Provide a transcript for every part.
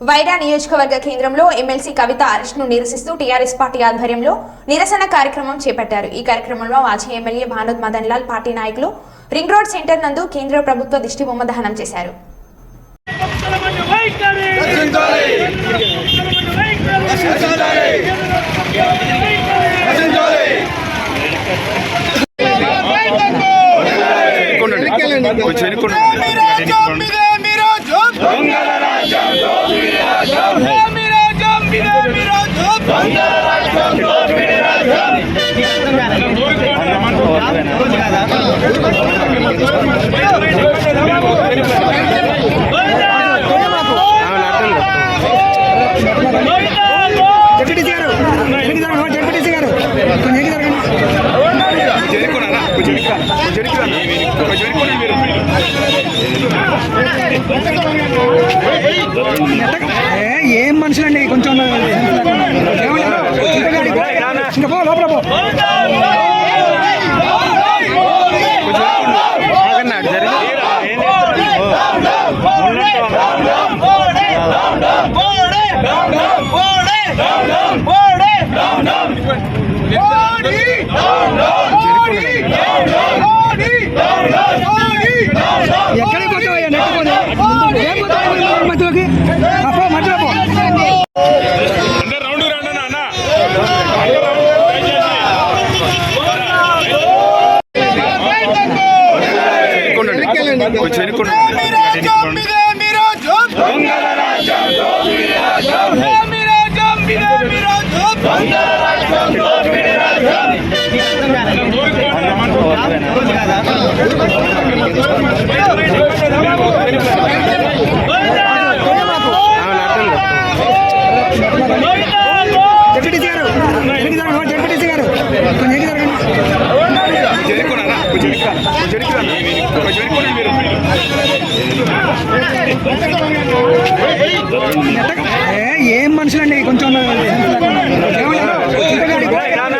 వైరా నియోజకవర్గ కేంద్రంలో ఎమ్మెల్సీ కవిత అరెస్ట్ను నిరసిస్తూ టీఆర్ఎస్ పార్టీ ఆధ్వర్యంలో నిరసన కార్యక్రమం చేపట్టారు ఈ కార్యక్రమంలో మాజీ ఎమ్మెల్యే భానోద్ మదన్ లాల్ పార్టీ నాయకులు రింగ్ రోడ్ సెంటర్ నందు కేంద్ర ప్రభుత్వ దిష్టిబొమ్మ దహనం చేశారు రా. కొంచెం వెనుక్కోండి మీరు. మధ్యలోకి ఆ, పో మధ్యలో పో అందరు రౌండ్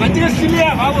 మంచిగా సిలియా బాబు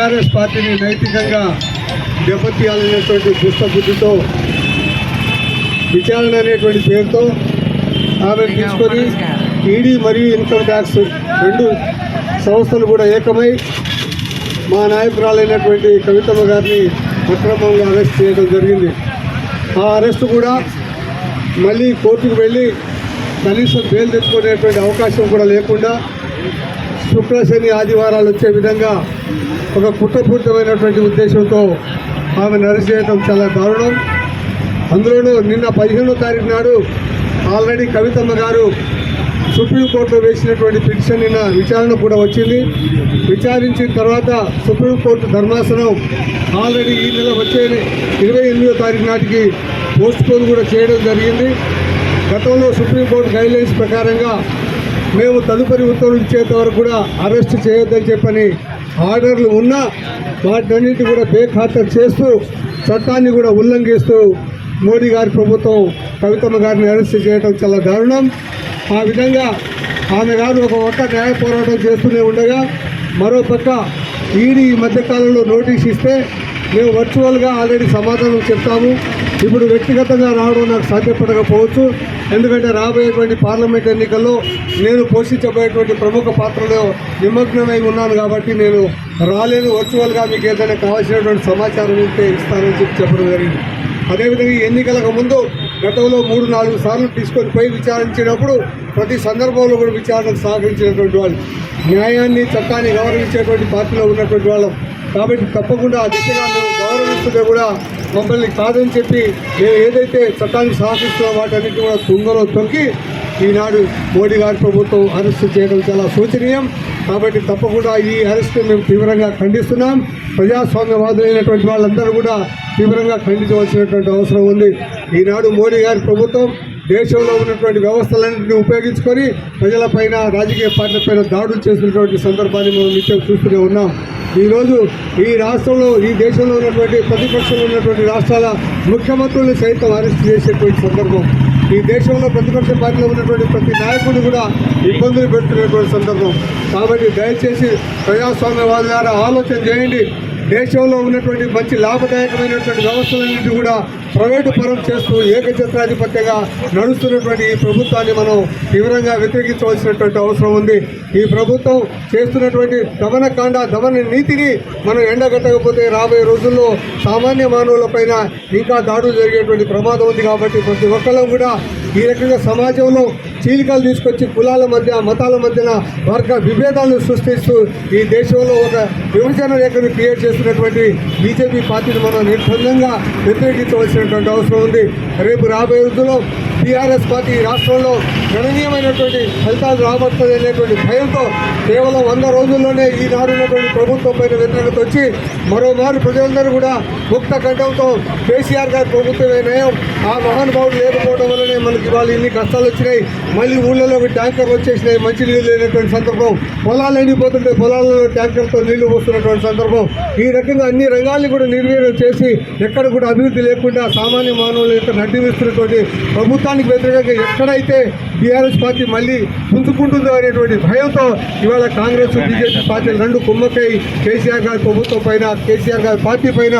టీఆర్ఎస్ పార్టీని నైతికంగా దెబ్బతీయాలనేటువంటి దుష్టబుద్ధితో విచారణ అనేటువంటి పేరుతో ఆమె తీసుకొని ఈడీ మరియు ఇన్కమ్ ట్యాక్స్ రెండు సంస్థలు కూడా ఏకమై మా నాయకురాలైనటువంటి కవితమ్మ గారిని అక్రమంగా అరెస్ట్ చేయడం జరిగింది. ఆ అరెస్ట్ కూడా మళ్ళీ కోర్టుకు వెళ్ళి కనీసం బెయిల్ తెచ్చుకునేటువంటి అవకాశం కూడా లేకుండా శుక్ర శని ఆదివారాలు వచ్చే విధంగా ఒక కుట్రపూరితమైనటువంటి ఉద్దేశంతో ఆమెను అరెస్ట్ చేయడం చాలా దారుణం. అందులోనూ నిన్న పదిహేనో తారీఖు నాడు ఆల్రెడీ కవితమ్మ గారు సుప్రీంకోర్టులో వేసినటువంటి పిటిషన్ నిన్న విచారణ కూడా వచ్చింది. విచారించిన తర్వాత సుప్రీంకోర్టు ధర్మాసనం ఆల్రెడీ ఈ నెల వచ్చే ఇరవై ఎనిమిదో తారీఖు నాటికి పోస్ట్ పోన్ కూడా చేయడం జరిగింది. గతంలో సుప్రీంకోర్టు గైడ్లైన్స్ ప్రకారంగా మేము తదుపరి ఉత్తర్వులు ఇచ్చేంత వరకు కూడా అరెస్ట్ చేయొద్దని చెప్పని ఆర్డర్లు ఉన్నా వాటన్నింటి కూడా బేఖాతరు చేస్తూ చట్టాన్ని కూడా ఉల్లంఘిస్తూ మోడీ గారి ప్రభుత్వం కవితమ్మ గారిని అరెస్ట్ చేయడం చాలా దారుణం. ఆ విధంగా ఆమె గారు ఒక ఒక్క న్యాయ పోరాటం చేస్తూనే ఉండగా మరోపక్క ఈడీ ఈ మధ్యకాలంలో నోటీస్ ఇస్తే మేము వర్చువల్గా ఆల్రెడీ సమాధానం చెప్తాము. ఇప్పుడు వ్యక్తిగతంగా రావడం నాకు సాధ్యపడకపోవచ్చు. ఎందుకంటే రాబోయేటువంటి పార్లమెంట్ ఎన్నికల్లో నేను పోషించబోయేటువంటి ప్రముఖ పాత్రలో నిమగ్నమై ఉన్నాను కాబట్టి నేను రాలేను వర్చువల్గా మీకు ఏదైనా కావాల్సినటువంటి సమాచారం ఉంటే ఇస్తానని చెప్పి చెప్పడం జరిగింది. అదేవిధంగా ఈ ఎన్నికలకు ముందు గతంలో మూడు నాలుగు సార్లు తీసుకొని పోయి విచారించినప్పుడు ప్రతి సందర్భంలో కూడా విచారణకు సహకరించినటువంటి వాళ్ళు న్యాయాన్ని చట్టాన్ని గౌరవించేటువంటి పార్టీలో ఉన్నటువంటి వాళ్ళం. కాబట్టి తప్పకుండా ఆ దిశగా మేము గౌరవిస్తుంటే కూడా మమ్మల్ని కాదని చెప్పి మేము ఏదైతే చట్టానికి సహకరిస్తున్నామో వాటన్నిటి కూడా తుంగలో తొక్కి ఈనాడు మోడీ గారి ప్రభుత్వం అరెస్టు చేయడం చాలా శోచనీయం. కాబట్టి తప్పకుండా ఈ అరెస్ట్ని మేము తీవ్రంగా ఖండిస్తున్నాం. ప్రజాస్వామ్యవాదులైనటువంటి వాళ్ళందరూ కూడా తీవ్రంగా ఖండించవలసినటువంటి అవసరం ఉంది. ఈనాడు మోడీ గారి ప్రభుత్వం దేశంలో ఉన్నటువంటి వ్యవస్థలన్నింటినీ ఉపయోగించుకొని ప్రజలపైన రాజకీయ పార్టీలపైన దాడులు చేసినటువంటి సందర్భాన్ని మనం నిత్యం చూస్తూనే ఉన్నాం. ఈరోజు ఈ రాష్ట్రంలో ఈ దేశంలో ఉన్నటువంటి ప్రతిపక్షంలో ఉన్నటువంటి రాష్ట్రాల ముఖ్యమంత్రులను సైతం అరెస్ట్ చేసేటువంటి సందర్భం. ఈ దేశంలో ప్రతిపక్ష పార్టీలో ఉన్నటువంటి ప్రతి నాయకుడు కూడా ఇబ్బందులు పెడుతున్నటువంటి సందర్భం. కాబట్టి దయచేసి ప్రజాస్వామ్యవాదులారా ఆలోచన చేయండి. దేశంలో ఉన్నటువంటి మంచి లాభదాయకమైనటువంటి వ్యవస్థలన్నింటినీ కూడా ప్రైవేటు పరం చేస్తూ ఏకఛత్రాధిపత్యంగా నడుస్తున్నటువంటి ఈ ప్రభుత్వాన్ని మనం తీవ్రంగా వ్యతిరేకించవలసినటువంటి అవసరం ఉంది. ఈ ప్రభుత్వం చేస్తున్నటువంటి దమనకాండ దమన నీతిని మనం ఎండగట్టకపోతే రాబోయే రోజుల్లో సామాన్య మానవులపైన ఇంకా దాడులు జరిగేటువంటి ప్రమాదం ఉంది కాబట్టి ప్రతి ఒక్కళ్ళం కూడా ఈ రకంగా సమాజంలో చీలికలు తీసుకొచ్చి కులాల మధ్య మతాల మధ్యన వర్గ విభేదాలను సృష్టిస్తూ ఈ దేశంలో ఒక విభజన రేఖను క్రియేట్ చేస్తున్నటువంటి బీజేపీ పార్టీని మనం నిర్బంధంగా వ్యతిరేకించవలసినటువంటి అవసరం ఉంది. రేపు రాబోయే రోజుల్లో టీఆర్ఎస్ పార్టీ రాష్ట్రంలో గణనీయమైనటువంటి ఫలితాలు రాబడుతుంది అనేటువంటి భయంతో కేవలం వంద రోజుల్లోనే ఈనాడు ఉన్నటువంటి ప్రభుత్వం పైన వ్యతిరేకత వచ్చి మరోమారు ప్రజలందరూ కూడా ముక్త కంఠంతో కేసీఆర్ గారి ప్రభుత్వమే నయం. ఆ మహానుభావుడు లేకపోవడం వల్లనే మనకి ఇవాళ ఇన్ని కష్టాలు వచ్చినాయి. మళ్ళీ ఊళ్ళలో ట్యాంకర్లు వచ్చేసినాయి. మంచి నీళ్ళు లేనటువంటి సందర్భం. పొలాలు ఎండిపోతుంటే పొలాలలో ట్యాంకర్తో నీళ్ళు పోస్తున్నటువంటి సందర్భం. ఈ రకంగా అన్ని రంగాల్ని కూడా నిర్వీర్యం చేసి ఎక్కడ కూడా అభివృద్ధి లేకుండా సామాన్య మానవుల యొక్క నడ్డి ప్రభుత్వం ప్రభుత్వానికి వ్యతిరేకంగా ఎక్కడైతే టీఆర్ఎస్ పార్టీ మళ్ళీ పుంజుకుంటుందో అనేటువంటి భయంతో ఇవాళ కాంగ్రెస్ బీజేపీ పార్టీలు రెండు కుమ్మకై కేసీఆర్ గారి ప్రభుత్వం పైన కేసీఆర్ గారి పార్టీ పైన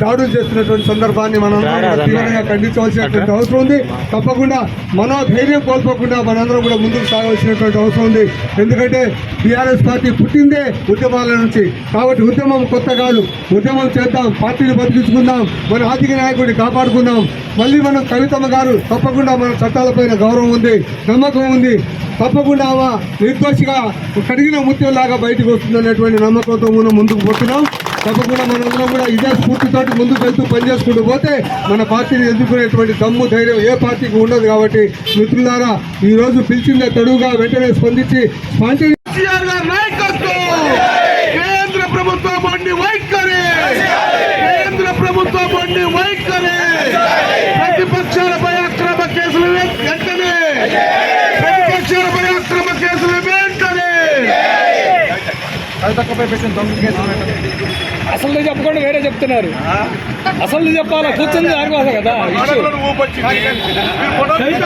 దాడులు చేస్తున్నటువంటి సందర్భాన్ని మనం తీవ్రంగా ఖండించవలసినటువంటి అవసరం ఉంది. తప్పకుండా మనో ధైర్యం కోల్పోకుండా మనందరం కూడా ముందుకు సాగవలసినటువంటి అవసరం ఉంది. ఎందుకంటే టీఆర్ఎస్ పార్టీ పుట్టిందే ఉద్యమాల నుంచి. కాబట్టి ఉద్యమం కొత్త కాదు. ఉద్యమం చేద్దాం పార్టీని బతికించుకుందాం మన ఆర్థిక నాయకుడిని కాపాడుకుందాం. మళ్ళీ మనం కవితమ్మ గారు తప్పకుండా మన చట్టాలపైన గౌరవం ఉంది నమ్మకం ఉంది. తప్పకుండా నిర్దోషిగా కడిగిన ముత్యంలాగా బయటకు వస్తుందనేటువంటి నమ్మకంతో మనం ముందుకు పోతున్నాం. తప్పకుండా మనందరం కూడా ఇదే స్ఫూర్తితోటి ముందుకు వెళ్తూ పనిచేసుకుంటూ పోతే మన పార్టీని ఎదుర్కొనేటువంటి దమ్ము ధైర్యం ఏ పార్టీకి ఉండదు కాబట్టి మిత్రులారా ఈ రోజు పిలిచిందే తడువుగా వెంటనే స్పందించి స్పాంటి నాయకత్వం కేంద్ర ప్రభుత్వం బండి వైఖరి కేంద్ర ప్రభుత్వం బండి వైఖరి ప్రతిపక్షాలపై అక్రమ కేసులు వెంటనే ప్రతిపక్షాలపై అక్రమ కేసులు వెంటనే అసలు చెప్పకుండా వేరే చెప్తున్నారు. అసలు చెప్పాలా? కూర్చుంది దానికోసం కదా